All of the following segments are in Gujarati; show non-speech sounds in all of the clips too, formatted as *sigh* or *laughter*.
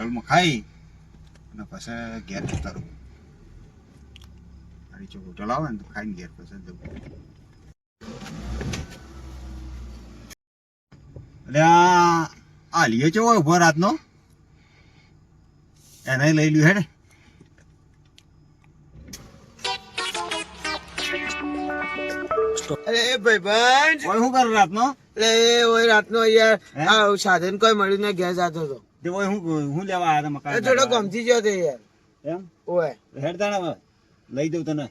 હોટલમાં ખાઈ અને પછી ઘેર જતા રહું આડી જો હોટલ આવે ને તો ખાઈને ઘેર પછી જવું એટલે આ લીએ ચો ઊભો રાતનો એને લઈ લ્યું હેડે અરે ભાઈબંધ ઓય શું કર રાતનો અરે ઓય રાતનો યાર? આ સાધન કોઈ મળ્યું ને ઘેર જતો હતો તે ઓય હું હું લેવા આવ્યા મકાન એ થોડો ગમજી ગયો તે યાર. એમ? ઓય. હેડતાણા લઈ દઉં તને.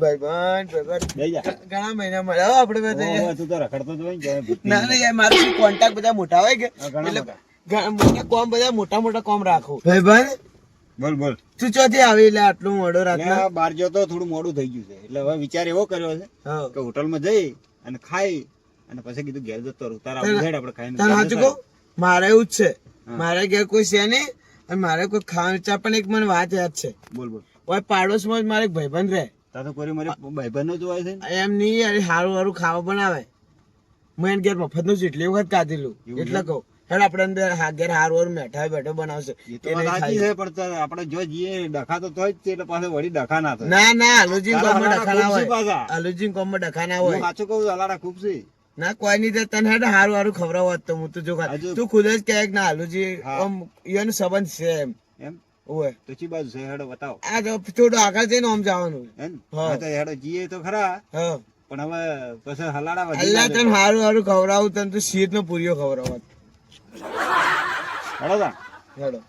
ભાઈબંધ ભાઈબંધ લઈ જા. ઘણા મહિના મળ્યા. આપણે બધા તું તો રખડતો જ હોય ને ક્યાંય ભૂતની. ના ના યાર મારું કોન્ટેક્ટ બધા મોટા હોય કે? એટલે મોટા. કોમ બધા મોટા મોટા કોમ રાખો. ભાઈબંધ બોલ બોલ. તું ચોથી આવી એટલે આટલું મોડો રાતના બહાર ગયો તો થોડું મોડું થઈ ગયું છે. એટલે હવે વિચાર એવો કર્યો છે કે કે હોટલમાં જઈ અને ખાઈ અને પછી કીધું ઘેર જતો તારા આવું આપણે ખાઈને કહું? મારે એવું જ છે. મારે ઘેર કોઈ છે નહીં અને મારે કોઈ ખાવાનું ચા પણ એક મને વાત યાદ છે. બોલ બોલ. ઓય પાડોશમાં જ મારે ભાઈબંધ રહે. તાર તો કોઈ મારે ભાઈબંધ જ હોય છે એમ નહીં અરે સારું સારું ખાવા બનાવે. મેં એને ઘેર મફતનું જેટલી વખત કાઢેલું એટલે કહું હેડ આપણે અંદર ઘેર સારું સારું મેઠા બેઠો બનાવશે. છે પણ આપણે જો જઈએ ડખા તો તોય જ એટલે પાસે વળી ડખા ના થાય. ના ના તારા કોમમાં ડખા ના હોય. આલુજી કોમમાં ડખા ના હોય. સાચું કહું અલાડા ખૂબ છે. ના કોઈ નહીં તને હેડ સારું હારું ખવડાવો તો હું તો જો તું ખુદ જ કહે ના હાલું જે આમ એનો સંબંધ છે એમ. એમ? ઓય. તો ચી બાજુ છે હેડો બતાવો. આ તો થોડું આગળ જઈને આમ જવાનું. એમ? હા. તો હેડો જીએ તો ખરા. હા. પણ હવે પછી હલાડા વધી અલ્લાહ તને સારું હારું ખવડાવું તને તો શીત નો પૂરીઓ ખવડાવત હેડો તા. હેડો.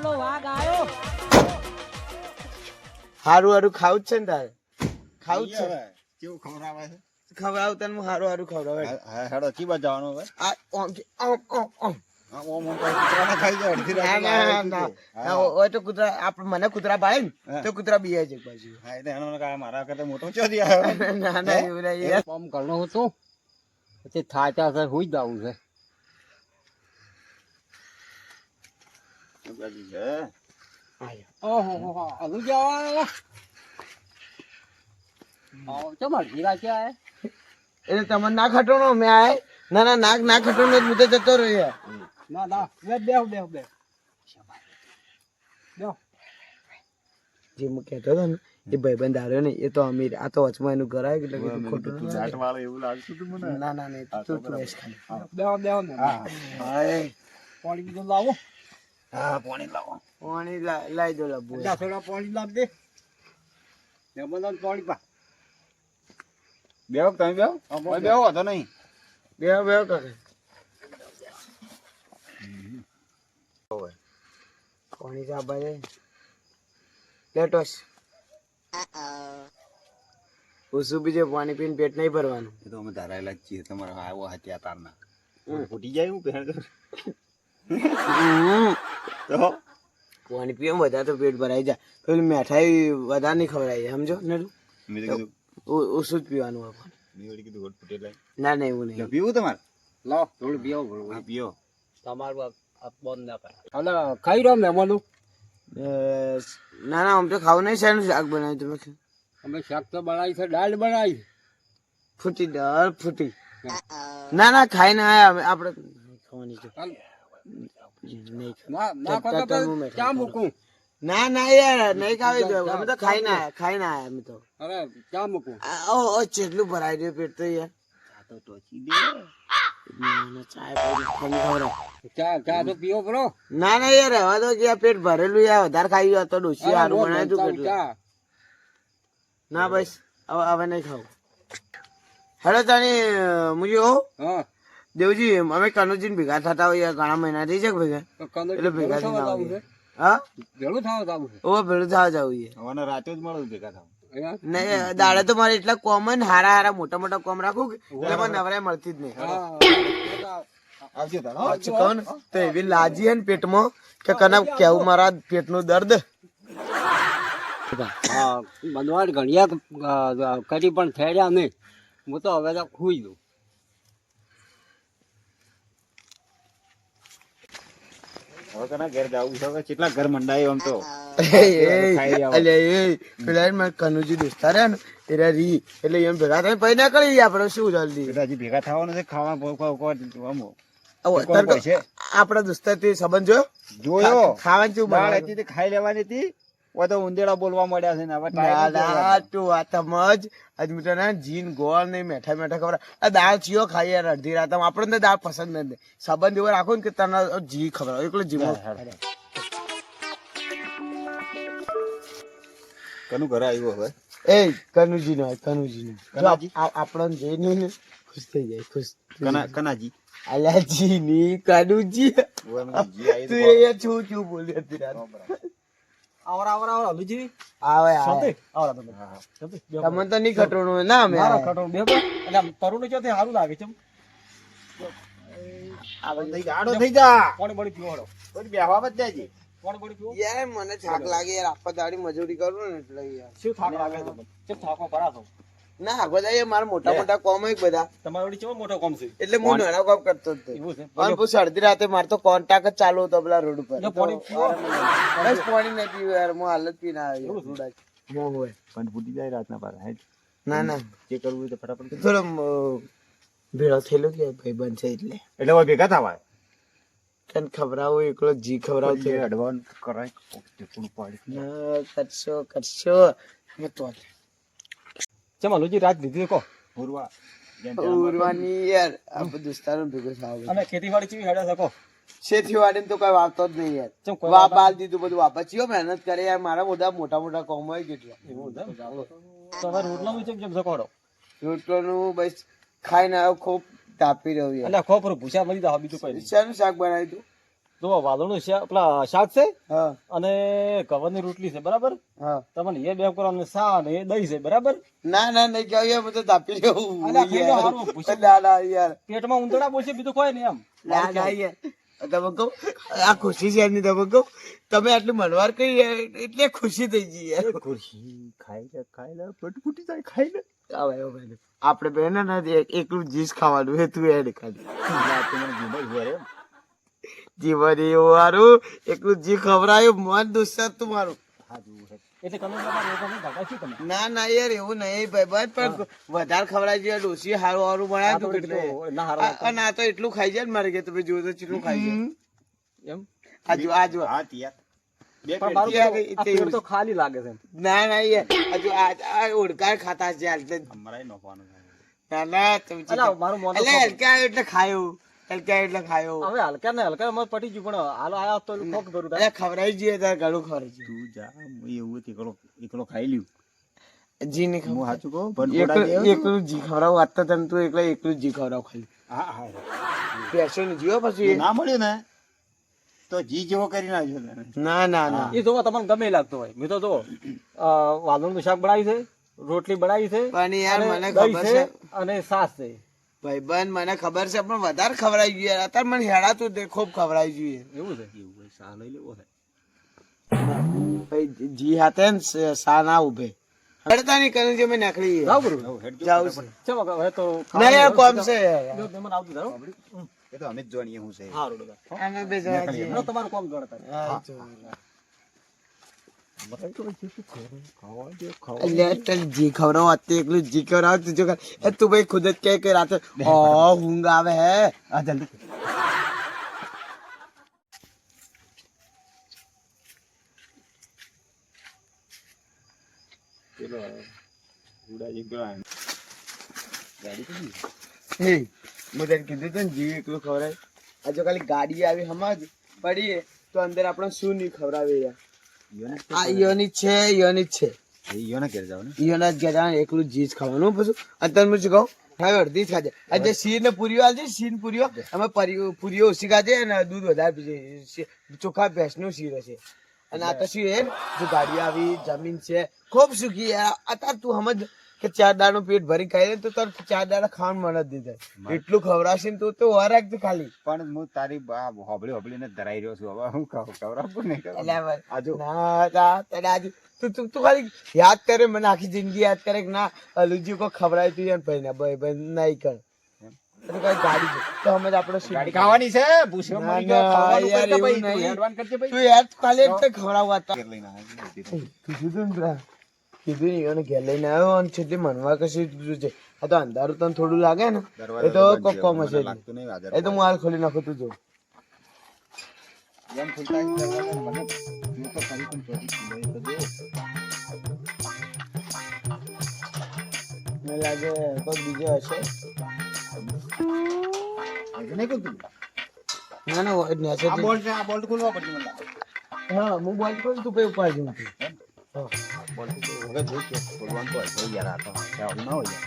વિખરેલો વાઘ આવ્યો હારું હારું ખાવું જ છે ને તારે? ખાવું જ છે? કેવું ખવડાવે છે? ખવડાવું તને હું હારું હારું ખવડાવે હા, હા, હેડો ચી બાજુ જવાનું હવે? આ ઓમ ઓમ ઓમ ઓમ. તો મને કુતરા ભાઈ ને હા. તો કુતરા બીએ છે હા મારા કરતા મોટો આવ્યો *laughs* ના ના એવું નહીં યાર. કામ કરનો હતો. પછી થાચા છે હુઈ જવું છે એ બાજુ છે. ઓહો હો હો અલુ જવા આવો ચમ અડધી રાતે આયા એટલે તમને ના ખટોનો મેં આય. ના ના નાક ના ખટોનો જ હું તો જતો રહ્યો ના ના બે બેહો બેહો બે. બેહો જે હું કહેતો હતો ને એ ભાઈબંધ આવ્યો ને એ તો અમીર આ તો વચમાં એનું ઘર આવ્યું એટલે ખોટું તું ના વાળો એવું લાગતું મને. ના ના નહીં તું તું બેસ ખાલી. બેહો બેહો ને હા. હા પાણી બીજું લાવો. હા પાણી લાવો. પાણી લાવી લાઈ દો લબુ થોડા પાણી લાવ દે. ને બધા પાણી પા. બેહો તમે બેહો? ઓય બેહો વાંધો નહીં. બે બેવ કરે પાણી ભાઈ. લેટોસ. ઓછું બીજે પાણી પીને પેટ નહીં ભરવાનું. એ તો અમે ધારાયેલા જ છીએ. તમારા આવો હત્યા તારના. ફૂટી જાય હું પહેર તો પાણી પીએ? વધારે તો પેટ ભરાઈ જાય. પેલું મીઠાઈ વધારે નહીં ખવડાય સમજો? ને મેં તો કીધું ઓછું જ પીવાનું કીધું ફૂટે ના ના એવું નહીં. પીવું તમારે? લો થોડું પીવો પીઓ. તમારું બંધ ના કરે હાલે. ખાઈ રહ્યો મહેમાનું ના ના આમ તો ખાવું નહીં શેનું શાક બનાવ્યું તમે અમે શાક તો બનાવી છે દાળ બનાવી. ફૂટી દાળ ફૂટી. ના ના ખાઈને અમે આપણે ખાવાની જો ચાલ. ના ના મૂકું યાર નહીં ખાવી જોઈએ. અમે તો ખાઈને આયા ખાઈને આયા અમે તો. અરે ચા મૂકું? ઓ ઓ ચેટલું ભરાઈ ગયું પેટ તો યાર. આ તો ટોચી દે. ના ના ખાલી ખવડાવ. ચા ચા તો પીવો બરો ના ના યાર હવે તો પેટ ભરેલું યાર વધારે ખાઈ ગયો તો ડોસી હારું બનાવ્યું તું કેટલું ના બસ હવે હવે નહીં ખાવું. હેલો તાની મુજો હા. દેવજી અમે કનોજી ભેગા થતા હોઈએ ઘણા મહિના થઈ છે ભેગા. એટલે ભેગા જવું છે? હા? ભેળું થવા જવું છે? ઓ ભેળું થવા જવું છે. હવે રાતે જ મળું ભેગા થાવ. ને દાડે તો મારે એટલા કોમન હારા હારા મોટા મોટા કોમ રાખું કે એમાં મને નવરાય મળતી જ નહીં. આવજો તો એવી લાજી હે ને પેટમાં કે કના કેવું મારા પેટનું દર્દ? હા બનવાડ ઘડિયા કરી પણ થયા નહીં. હું તો હવે તો ખુઈ દઉં હવે કના ઘેર જાવું છે. કેટલા ઘર મંડાય આમ તો. એ, એ, ખાઈ આવો. અલે એ પેલા એ કનુજી દોસ્તાર હે ને એરા રી એટલે એમ ભેગા ના કરી આપણે શું જલ્દી. હજી ભેગા થવાનું છે ખાવા ભોખવા છે? આપણા દોસ્તારથી સંબંધ જોયો? જોયો. ખાવાની? હતી તે ખાઈ લેવાની હતી. ઓ તો ઉંદેડા બોલવા મળ્યા છે ને હવે time ના નથી ના હવે. તું આ સમજ આજ મિત્રો ને જીન ગોળ નહીં મેઠા મેઠા ખબર આ દાળ ચિયો ખાઈ યાર અડધી રાત. આપણને તો દાળ પસંદ નથી. સંબંધ એવો રાખો ને કે તને જી ખબર એકલો જીવો કનું ઘરે આવ્યો હવે? એ કનુજી નો કનુજી? નો આપણને જોઈને ને ખુશ થઈ જાય ખુશ કના કનાજી? અલાજી ની કનુજી જી તું તો એ છું છું બોલ્યો હતી રાત? આવરા આવરા આવરા હલુજી આવે આવે. આવરા તમે હા, હા. શાંતિ બે તમને તો નહીં ખટવાનું ના મેં મારા કટોળ બે બે એટલે તરુણ જો તે સારું લાગે છે. આડો થઈ જા થઈ જા. પાણી બળી પીવો હળો. બેહવા મત દેજે. પાણી બળી પીવો? યાર મને થાક લાગે યાર. આખો દાડી મજૂરી કરું ને એટલે યાર. શું થાક લાગે તમને? થાકો ભરાશો? ના આખો એ મારા મોટા મોટા કોમ જ બધા. તમારો વળી કેવો મોટો કોમ છે? એટલે હું નાના કોમ કરતો હતો. એવું છે? અને પછી અડધી રાતે મારે તો કોન્ટેક્ટ જ ચાલુ હતો પેલા રોડ ઉપર. બસ પાણી નથી પીવું યાર હું હાલત પી ના આવી. રોડા મો હોય. પણ ફૂટી જાય રાતના પાર હે? ના ના. જે કરવું તો ફટાફટ થોડો ભેળો થયેલો કે ભાઈ બંધ છે એટલે. એટલે હવે ભેગા થવાય? તને ખવડાવું એકલો જી ખવડાવું છે અડવાન કરાય. પૂરું પાડી. ના કરશો કરશો. તો ચમ લોજી રાત લીધી કો ઉરવા જેમ ઉરવાની યાર આ બધું દોસ્તારો ભેગો થાવ અને ખેતીવાડી ચીવી હેડા શકો શેથી વાડીને તો કઈ વાવતો જ નહીં યાર. ચમ કોઈ વાપ બાલ દીધું બધું વાપસ ચિયો મહેનત કરે યાર મારા બધા મોટા મોટા કોમ હોય કેટલા? તો હવે રોટલાનું ચમ ચમ સકોડો રોટલો નું બસ ખાઈને આવ્યો ખૂબ તાપી રહ્યો યાર. એટલે ખો પર ભૂસા મળી જાય બીજું કઈ શાક બનાવી તું? જો વાલોનું શા- પેલા શાક છે અને કવરની રોટલી છે બરાબર? તમને એ બે કરો સા અને એ દહીં છે બરાબર? ના ના નહીં કહ્યું હું તો તાપી. ના ના યાર. પેટમાં ઉંદરડા બોલશે બીજું કોઈ નહીં એમ. ના ના યાર. તમે કહો આ ખુશી છે એમની તમે કહો. તમે આટલું મનવાર કરી એટલે ખુશી થઈ ગઈ યાર. ખુરશી ખાઈ લે ખાઈ લે પેટ ફૂટી જાય ખાઈ લે. આપણે બેન નથી એકલું જીસ ખાવાનું હે તું એડ ખાલી. જીવન એવું એકલું જી ખવડાયું મન દુસ્સર તું મારું હા જોવું છે એટલે તમે તમારા લોકોને ધક્કા શું તમે? ના ના યાર એવું નહીં ભાઈ બસ પણ વધારે ખવડાવી જોઈએ ડોસી હારું હારું આ તું એટલે ના હારું આ- અને આ તો એટલું ખાઈ જાય ને મારે કે તમે જુઓ તો કેટલું ખાઈ જાય. એમ? આ જો હા તિયાર બે પણ પેટ. મારું યાર, તો- એ આ તો પેટ એવું તો ખાલી લાગે છે ના ના હજુ આ ખાતા છે હાલ તો. અમારાય ના ના મારું એટલે ખાયો. હલકા એટલે ખાયો. હવે હલકા ને હલકા અમાર પટી ગયું પણ હાલો આયા તો કોક ભરું અરે ખવડાવી જઈએ તાર ઘણું ખવડાવી જોઈએ. તું જા હું એવું હતું, એકલો એકલો ખાઈ લ્યું. જી ને હું સાચું કહું? પણ એકલું જેવો જી ખવડાવ વાત તો તને તું એકલા એકલું જી ખવડાવ ખાલી. હા હા. પેસો ને જીવો પછી. ના મળ્યું ને તો જી જેવો કરી નાખ્યો ના ના ના. એ જોવા તમને ગમે એ લાગતો હોય. મેં તો જો વાદળનું શાક બનાવી છે રોટલી બનાવી છે પણ યાર મને ખબર છે અને સાસ છે. ભાઈબંધ મને ખબર છે પણ વધારે ખવડાવી જોઈએ. અત્યારે મને હેડાતું તે ખૂબ ખવડાવી જોઈએ. એવું છે? એવું ભાઈ સા લઈ લેવો છે. ભાઈ જી હાથે ને સા ના ઉભે હેડતા નહીં કરે જે મેં નાખડી જાવ કરું હવે હેડ જો જાઉં ફટાફટ. છે. ચલો હવે તો ના કોમ છે યાર. જો આવતું ધારો. એ તો અમે જ જાણીએ શું છે. હારું દાદા. અમે બે જણા તમારું કોમ જોડતા હા, જો. ખવડાવ આતે એકલું જી જો એ. ગાડી આવી હમજ પડીએ તો અંદર આપણે શું નહીં ખવડાવે યાર આ ઈયોની છે ઈયોની છે. ઈયોને ઘેર જાઓ ઈયોના જ ગયા એકલું જીજ ખાવાનું પછી. અત્યારે હું શું કહું? હવે અડધી જ ખાજે આજે શીર ને પૂરીઓ આલજે શીર પૂરીઓ અમે પરી- પૂરીઓ ઓછી ખાજે અને દૂધ વધારે પીજે. ચોખ્ખા ભેંસનું શીર હશે. અને આ તો શું એ જો ગાડી આવી જમીન છે ખૂબ સુખી. યાર અત્યારે તું સમજ કે ચાર દાણું પેટ ભરી ખાઈ લે તો તાર ચાર દાણા ખાવાનું મન જ નહીં થાય. એટલું ખવડાશે ને તું તો વરાક ખાલી. પણ હું તારી હોબળી હોબળીને ધરાઈ રહ્યો છું. હવે હું કહું ખવડાવવું નહીં આજુ ના તને આજે તું તું તું ખાલી યાદ કરે મને આખી જિંદગી યાદ કરે કે ના અલુજી કો ખવડાવી તું યાર ભાઈ ના ભાઈ ભાઈ નહીં કર. તો કઈ ગાડી છે તો અમે આપણે ગાડી ખાવાની છે? ખાવાનું ભાઈ, તું યાર એક ખવડાવવા તું. કીધું ને એને ઘેર લઈને આવ્યો અને છેલ્લે મનવા કશું કીધું છે. આ તો અંધારું તને થોડું લાગે ને? એ તો કોક હાજર એ તો હું હાલ ખોલી નાખું તું જો. મને. ખુલે લાગે કોઈ બીજો હશે? ના ના આ બોલ્ટ આ બોલ્ટ ખોલવા પડશે મને હા હું બોલ કરું તું ભાઈ ઉપાડી નથી હા. બોલ્ટ તો હવે જો કે ખોલવાનું તો હશે યાર આ તો. કે આવું ના હોય યાર.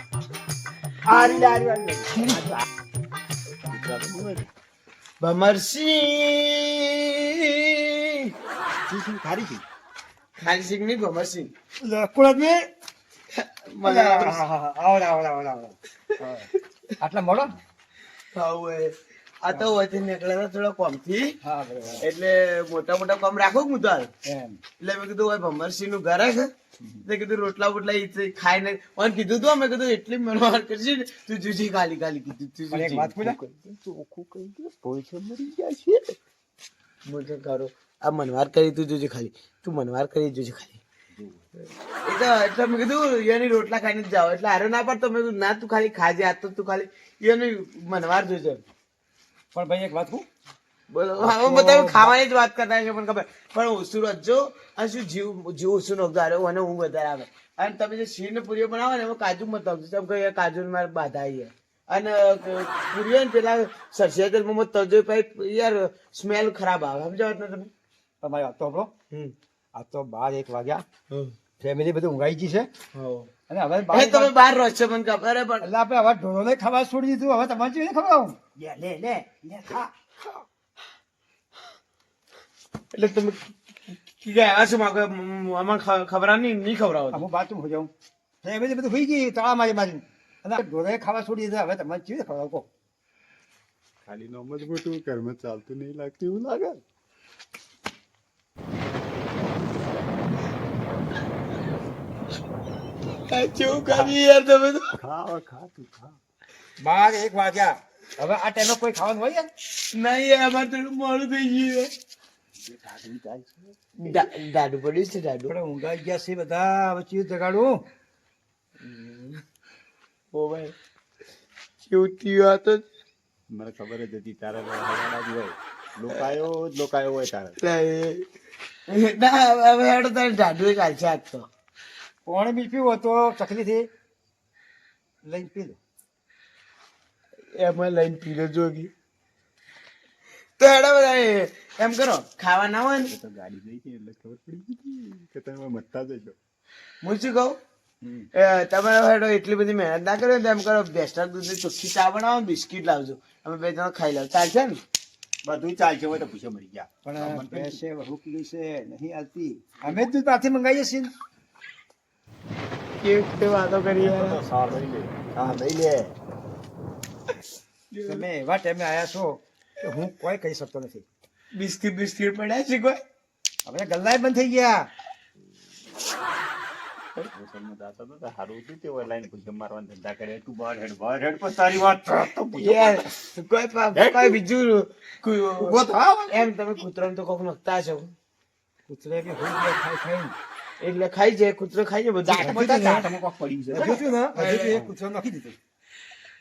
આ રીત, આ રીત, આ રીત. કૂતરા તો બહુ હોય. ભમરસિંહ શું શું ખારી છે? ખાલી સિંહ નહીં ભમરસિંહ કોણ આદમી મને આવડા આવડા આવડા આટલા મોડો હવે આ તો વચ્ચે નીકળ્યા થોડા કોમથી. હા એટલે મોટા મોટા કોમ રાખો હું તો એટલે મેં કીધું ભાઈ ભમરસિંહનું ઘર છે તે કીધું રોટલા બોટલા ઈ તો ખાઈને. અને કીધું તું મેં કીધું એટલી મનવાર કરશે ને. તું જુજી ખાલી ખાલી કીધું તું એક. વાત ચોખ્ખું કહી દે, પૈસા મરી ગયા છે હું કરો આ મનવાર કરી તું જોજે ખાલી. તું મનવાર કરી જોજે ખાલી. એટલે મેં કીધું એની રોટલા ખાઈને જ જાઓ. એટલે હારો ના પાડતો મેં કીધું ના તું ખાલી ખાજે આ તો તું ખાલી એની મનવાર જોજે. પણ ભાઈ એક વાત કહું? બોલો. હવે બધા ખાવાની જ વાત કરતા છે મને ખબર. પણ ઓછું રચજો અને શું જીવ જીવ ઓછું અને હું વધારે આવે. અને તમે જે શીર ને પૂરીઓ બનાવો ને એમાં કાજુ મત કેમ કે કાજુ મારે બાધા આવી અને પૂરીઓ ને પેલા સરસિયા તેલમાં તળજો યાર સ્મેલ ખરાબ આવે. સમજાવ ને તમે. તમારી વાત તો હમ. આ તો બાર એક વાગ્યા. ફેમિલી બધું ઊંઘાઈ ગઈ છે. હવે તમે બહાર રહો છો મને ખબર હે પણ એટલે આપણે હવે ઢોરોને ખાવા છોડી દીધું હવે તમારે જેવી ખબર લે લે લે લે ખા એટલે તમે કી ગયા છો માગે નહીં ખવડાવો હું બાથરૂમ હો જાઉં બધું હોઈ ગઈ તળા મારી મારી અને ઢોરે ખાવા છોડી દીધા હવે તમારે ખબર કહો. ખાલી નોમ જ મોટું ઘરમાં ચાલતું નહીં લાગતું એવું લાગે. કેવું કરી યાર તમે તો. ખા હવે ખા તું ખા બાર એક વાગ્યા હવે આ ટાઈમે કોઈ ખાવાનું હોય નહીં યાર અમારે થોડું મોડું થઈ ગયું દા- દાદુ પડ્યું છે દાદુ આપણે ઊંઘાઈ ગયા છે બધા. હવે ચીજ જગાડું. ઓ ભાઈ કેવું થયું આ તો મને ખબર જ હતી તારે હોય. લોકાયો લોકાયો હોય તારે. ના હવે હેડો તારે એ કાઢશે આજ તો. પાણી બી પીવો તો ચકલીથી લઈને પી લો. એમાં લઈને પીલો જોગી તો એડા બધા એમ કરો ખાવા ના હોય ને? તો ગાડી ગઈ હતી એટલે ખબર પડી ગઈ કે તમે મતતા જજો. હું શું કહું? એ, તમે હેડો એટલી બધી મહેનત ના કરો એમ કરો બેસ્ટર દૂધની ચોખ્ખી ચા બનાવો બિસ્કિટ લાવજો. અમે બે જણા ખાઈ લાવ. ચાલશે ને? બધું ચાલશે હોય તો પૂછે મરી ગયા. પણ પૈસે વહુ છે નહીં આવતી અમે જ દૂધ ત્યાંથી મંગાવીએ છીએ રીતે વાતો કરી હા હા તમે એવા ટાઈમે આવ્યા છો કે હું કોઈ કહી શકતો નથી. બિસ્કિટ બિસ્કિટ પડ્યા છે કોઈ? હવે ગલ્લાય બંધ થઈ ગયા. હોટલમાં જાતો તો તે ઓય લાઈને પૂછે મારવાના ધંધા કરે. તું બહાર હેડ બહાર હેડ પણ તારી વાત યાર કોઈ પા- બીજું કોઈ- ઊભો થાવ. એમ તમે કૂતરાને તો કોક નખતા છો કૂતરે કે હોઈ ગયા ખાઈ ખાઈને. એટલે ખાઈ જાય કૂતરો ખાઈ જાય બધું તો પડ્યું છે. હજુ થયું ને? હજુ તો એક કૂતરો નાખી દીધું.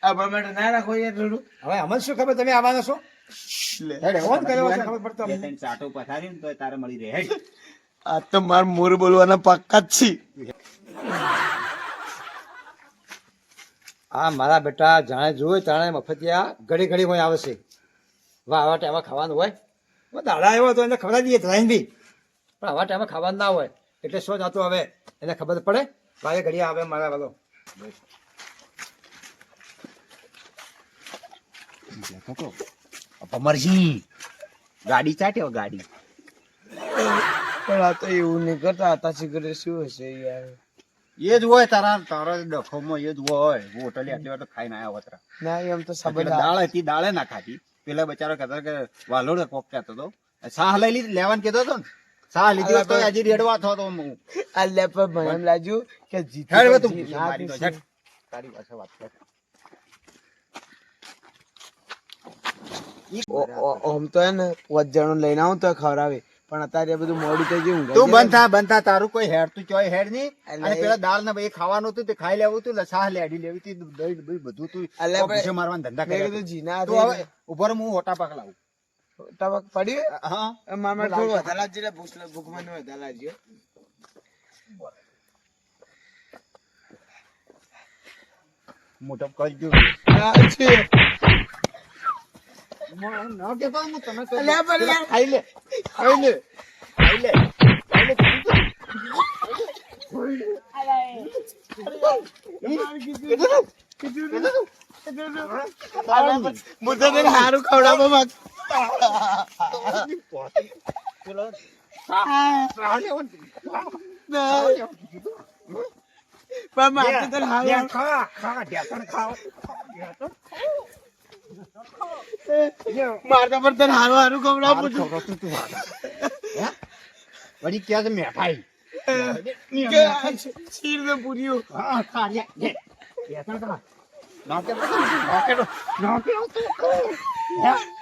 આ માટે ના રાખો યાર થોડું હવે અમને શું ખબર તમે આવવાના છો? લે. હેડ, કર્યો છે ખબર પડતો બે અમને. ત્રણ ચાટો પથારીને તોય તારે મળી રહે. આ તો માર મોર બોલવાના પાક્કા જ છે. આ મારા બેટા જાણે જોવે તાણે મફતિયા ઘડી ઘડી માં આવે છે. વાહ આવા ટાઈમે ખાવાનું હોય? દાડા આવ્યો તો એને ખવડાવી દઈએ ધરાઈને બી. પણ આવા ટાઈમે ખાવાનું ના હોય. એટલે શું જાતું હવે? એને ખબર પડે? મારે ઘડિયા આવે મારા વાલો. અમરજી ગાડી ચાટ્યો ગાડી. પણ આ તો એવું નહીં કરતા. હતા સિગરેટ શું હશે યાર? એ જ હોય તારા તારા ડખોમાં એ જ હોય. હોટલે આટલી વાર તો ખાઈને આયા વતરા ના એમ તો સંબંધ દાળ હતી દાળે ના ખાધી. પેલા બચારો કહેતા કે વાલોડ કોક કહેતો હતો સાહ લઈ લીધી લેવાનું કહેતો હતો ને? સાહ લીધી હોત તો હજી રેડવા થતો હું આ લે પર મને એમ લાગ્યું કે જીત હેડ તું મારી તો જીતી. તારી પાસે વાત કર ઓમ તો હે ને પાંચ જણો લઈને આવું તો ખવડાવે પણ અત્યારે બધું મોડું થઈ ગયું તું. બંધ થા બંધ થા તારું કોઈ હેડ તું ચોય હેડ નહીં અને પેલા દાળ ને ભાઈ ખાવાનું હતું તે ખાઈ લેવું તું લસાહ લેડી લેવી હતી દહીં બધું તું પણ- ધંધા કરે તું. જીના તું હવે ઊભો હું હોટા પાક લાવું ટપક પડ્યું હા. મામા થોડું વધારા. જ ભૂખ ભૂખ મને વધારા લાવજો મોટો કરી હા, છે. ના કહેતો હું તને કહી અલ્યા, દઉં. પણ ખાઈ લે ખાઈ લે ખાઈ લે ખાઈ લે. હું તો તને હારું ખવડાવવા માંગ- પેલો પર લેવાનું. પણ મારે તો તને લે, હારું ખા ખા ઢેકણ ખાઓ મારે તો પણ તને હારું હારું ખવડાવવું તું તું વળી ક્યાં છે મેઠાઈ કે શીર ને પૂરીઓ હા, ખા, લે, લે. નાકે તો નાકે તો નાકે તો હે? ધી માટી ખા દેવા ખા ખા હા, દેવા. નહીં. લે, ખા. ઓ, ભૂસો મારી નો છે હા. ભૂસો મારી નો છે. પણ હું તો તને હારું હા, ના. ના, ઢેફા તું તો લે ઢેફા ખા વરરાજી